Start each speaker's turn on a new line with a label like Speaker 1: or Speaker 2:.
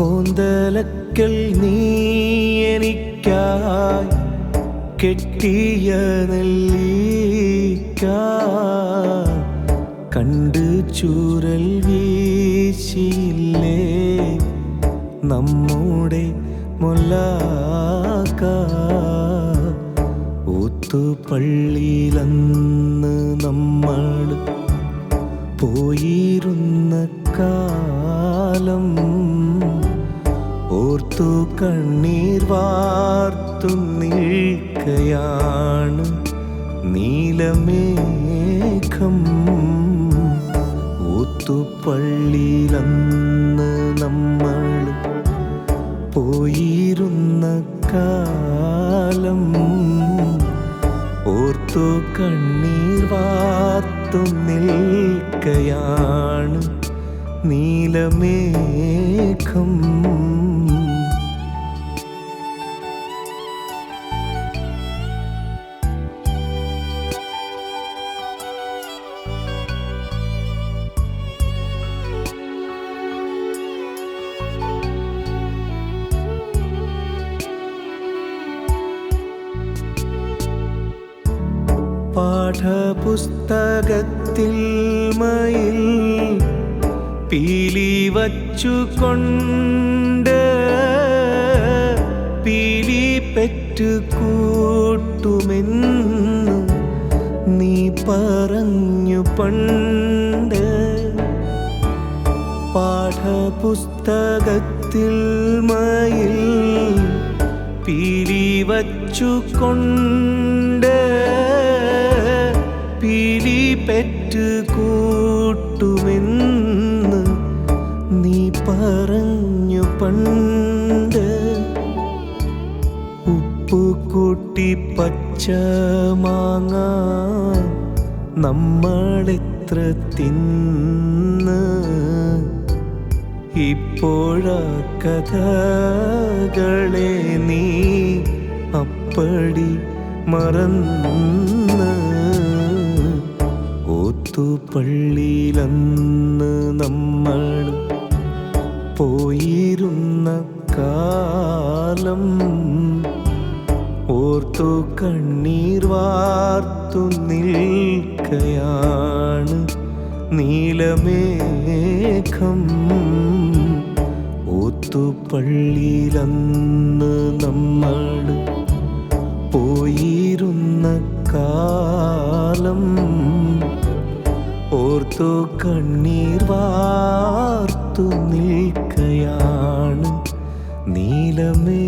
Speaker 1: കോന്തലക്കൽ നീ എനിക്കായി കെട്ടിയ നെല്ലിക്കായി കണ്ട് ചൂരൽ വീശിയില്ലേ? നമ്മുടെ മൊല്ലാക്ക. ഊത്തുപള്ളിയിലന്ന് നമ്മൾ പോയിരുന്ന കാലം ഓർത്തു കണ്ണീർ വാർത്തു നിൽക്കയാണ് നീലമേഘം ഊത്തുപള്ളിയിലന്ന് നമ്മൾ പോയിരുന്ന കാലം ഓർത്തു കണ്ണീർ വാർത്തു നിൽക്കയാണ് നീലമേഘം. പാഠപുസ്തകത്തിൽ മയിൽ പീലി വച്ചുകൊണ്ട് പീലി പെറ്റു കൂട്ടുമെന്ന് നീ പറഞ്ഞു പണ്ട്. പാഠപുസ്തകത്തിൽ മയിൽ പീലി വച്ചുകൊണ്ട് പീലി പെറ്റ് കൂട്ടുമെന്ന് നീ പറഞ്ഞു പണ്ട്. ഉപ്പു കൂട്ടി പച്ച മാങ്ങ നമ്മളെത്ര തിന്ന്. ഇപ്പോഴാ കഥകളെ നീ അപ്പടി മറന്ന്. ഓത്തുപള്ളിയിലന്ന് നമ്മൾ പോയിരുന്ന കാലം ഓർത്തു കണ്ണീർ വാർത്തു നിൽക്കയാണ് നീലമേഘം. ഓത്തുപള്ളിയിലന്ന് നമ്മൾ പോയിരുന്ന ഓർത്തു കണ്ണീർ വാർത്തു നിൽക്കയാണ് നീലമേ.